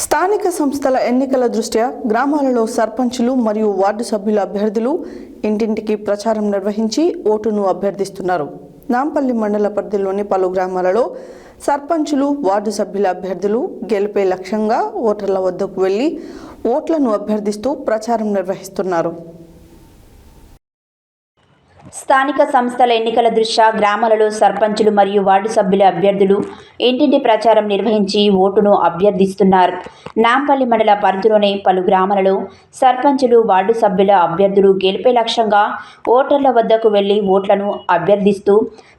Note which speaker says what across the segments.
Speaker 1: స్థానిక సంస్థల ఎన్నికల దృష్ట్యా గ్రామాలలో సర్పంచులు మరియు వార్డు సభ్యుల అభ్యర్థులు ఇంటింటికి ప్రచారం నిర్వహించి ఓటును అభ్యర్థిస్తున్నారు. నాంపల్లి మండల పరిధిలోని పలు గ్రామాలలో సర్పంచులు వార్డు సభ్యుల అభ్యర్థులు గెలిపే లక్ష్యంగా ఓటర్ల వద్దకు వెళ్ళి ఓట్లను అభ్యర్థిస్తూ ప్రచారం నిర్వహిస్తున్నారు.
Speaker 2: స్థానిక సంస్థల ఎన్నికల దృష్ట్యా గ్రామాలలో సర్పంచులు మరియు వార్డు సభ్యుల అభ్యర్థులు ఇంటింటి ప్రచారం నిర్వహించి ఓటును అభ్యర్థిస్తున్నారు. నాంపల్లి మండల పరిధిలోని పలు గ్రామాలలో సర్పంచులు వార్డు సభ్యుల అభ్యర్థులు గెలిపే లక్ష్యంగా ఓటర్ల వద్దకు వెళ్ళి ఓట్లను అభ్యర్థిస్తూ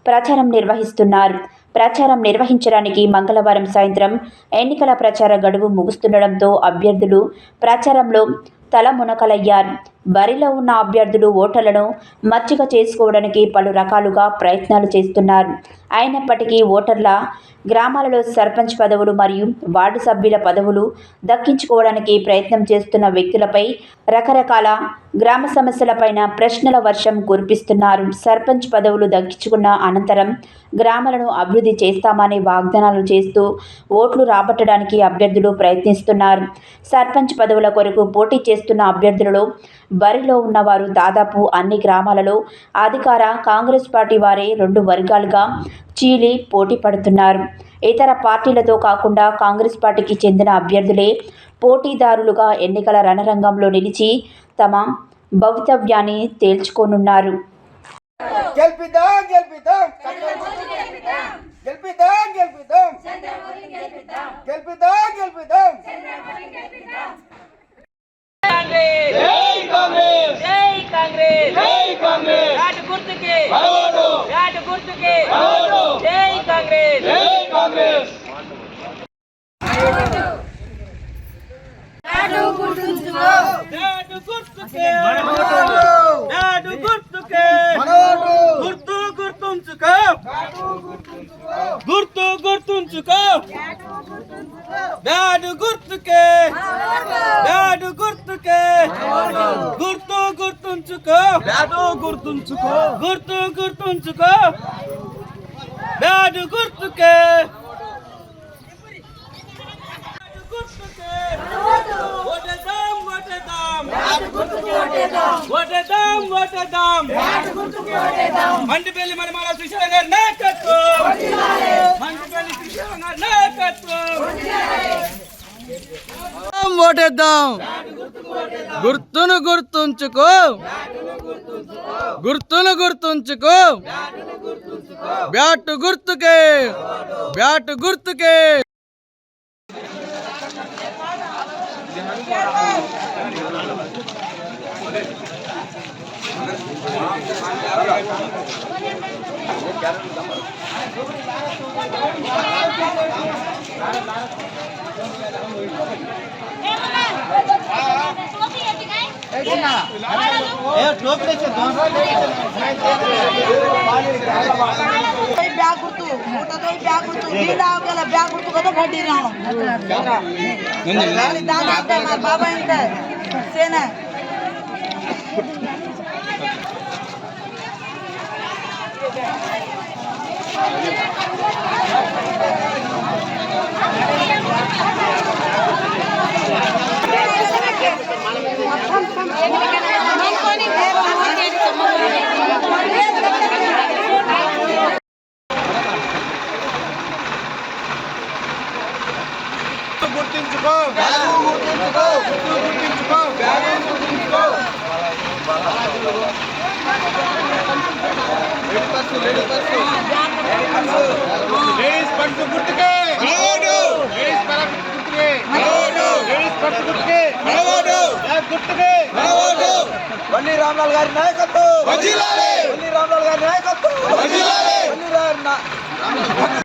Speaker 2: ప్రచారం నిర్వహిస్తున్నారు. ప్రచారం నిర్వహించడానికి మంగళవారం సాయంత్రం ఎన్నికల ప్రచార గడువు ముగుస్తుండడంతో అభ్యర్థులు ప్రచారంలో తలమునకలయ్యారు బరిలో ఉన్న అభ్యర్థులు ఓటర్లను మచ్చిక చేసుకోవడానికి పలు రకాలుగా ప్రయత్నాలు చేస్తున్నారు. అయినప్పటికీ ఓటర్ల గ్రామాలలో సర్పంచ్ పదవులు మరియు వార్డు సభ్యుల పదవులు దక్కించుకోవడానికి ప్రయత్నం చేస్తున్న వ్యక్తులపై రకరకాల గ్రామ సమస్యలపైన ప్రశ్నల వర్షం కురిపిస్తున్నారు. సర్పంచ్ పదవులు దక్కించుకున్న అనంతరం గ్రామాలను అభివృద్ధి చేస్తామని వాగ్దానాలు చేస్తూ ఓట్లు రాబట్టడానికి అభ్యర్థులు ప్రయత్నిస్తున్నారు. సర్పంచ్ పదవుల కొరకు పోటీ చేస్తున్న అభ్యర్థులలో బరిలో ఉన్నవారు దాదాపు అన్ని గ్రామాలలో అధికార కాంగ్రెస్ పార్టీ వారే రెండు వర్గాలుగా చీలి పోటీ పడుతున్నారు. ఇతర పార్టీలతో కాకుండా కాంగ్రెస్ పార్టీకి చెందిన అభ్యర్థులే పోటీదారులుగా ఎన్నికల రణరంగంలో నిలిచి తమ భవితవ్యాన్ని తేల్చుకోనున్నారు.
Speaker 3: గెలిపిద్దాం గెలిపిద్దాం. గెలిపిద్దాం గెలిపిద్దాం. గెలిపిద్దాం గెలిపిద్దాం.
Speaker 4: కాంగ్రెస్ జై కాంగ్రెస్. జై కాంగ్రెస్. జై కాంగ్రెస్. నాటు గుర్తుకి. బలవాడు నాటు గుర్తుకి. గుర్తుకి నాటు గుర్తుకి. గుర్తు గుర్తుంచుకో. గుర్తు గుర్తుంచుకో. నాడు గుర్తుకే. నాడు గుర్తుకే. గుర్తు గుర్తుంచుకో. నాడు గుర్తుంచుకో. గుర్తు గుర్తుంచుకో. నాడు గుర్తుకే నాడు గుర్తుకే ఓటేద్దాం ఓటేద్దాం ఓటేద్దాం మండిపల్లి మనమాల సుశీల గారి నాయకత్వం. మండిపల్లి. సుశీల గారి నాయకత్వం.
Speaker 5: ఓటేద్దాం గుర్తును గుర్తుంచుకో. గుర్తును గుర్తుంచుకో. బ్యాట్ గుర్తుకే. బ్యాట్ గుర్తుకే.
Speaker 6: कोई ब्याह गुर्तु मोटा तो ब्याह गुर्तु नींद आओ गेला ब्याह गुर्तु कतो भड्डी राणो गाली दान आपका मार గుర్తించుకో బ్యాగు
Speaker 3: గుర్తించుకో గుర్తు గుర్తించుకో బ్యాగు గుర్తించుకో లేడీస్ పర్సు గుర్తుకే లేడీస్ పర్సు గుర్తుకే లేడీస్ పర్సు గుర్తుకే బ్యాగ్ గుర్తుకే. వల్లి రామలాల్ గారి నాయకత్వం. వల్లి రామలాల్ గారి నాయకత్వం. వల్లి రా-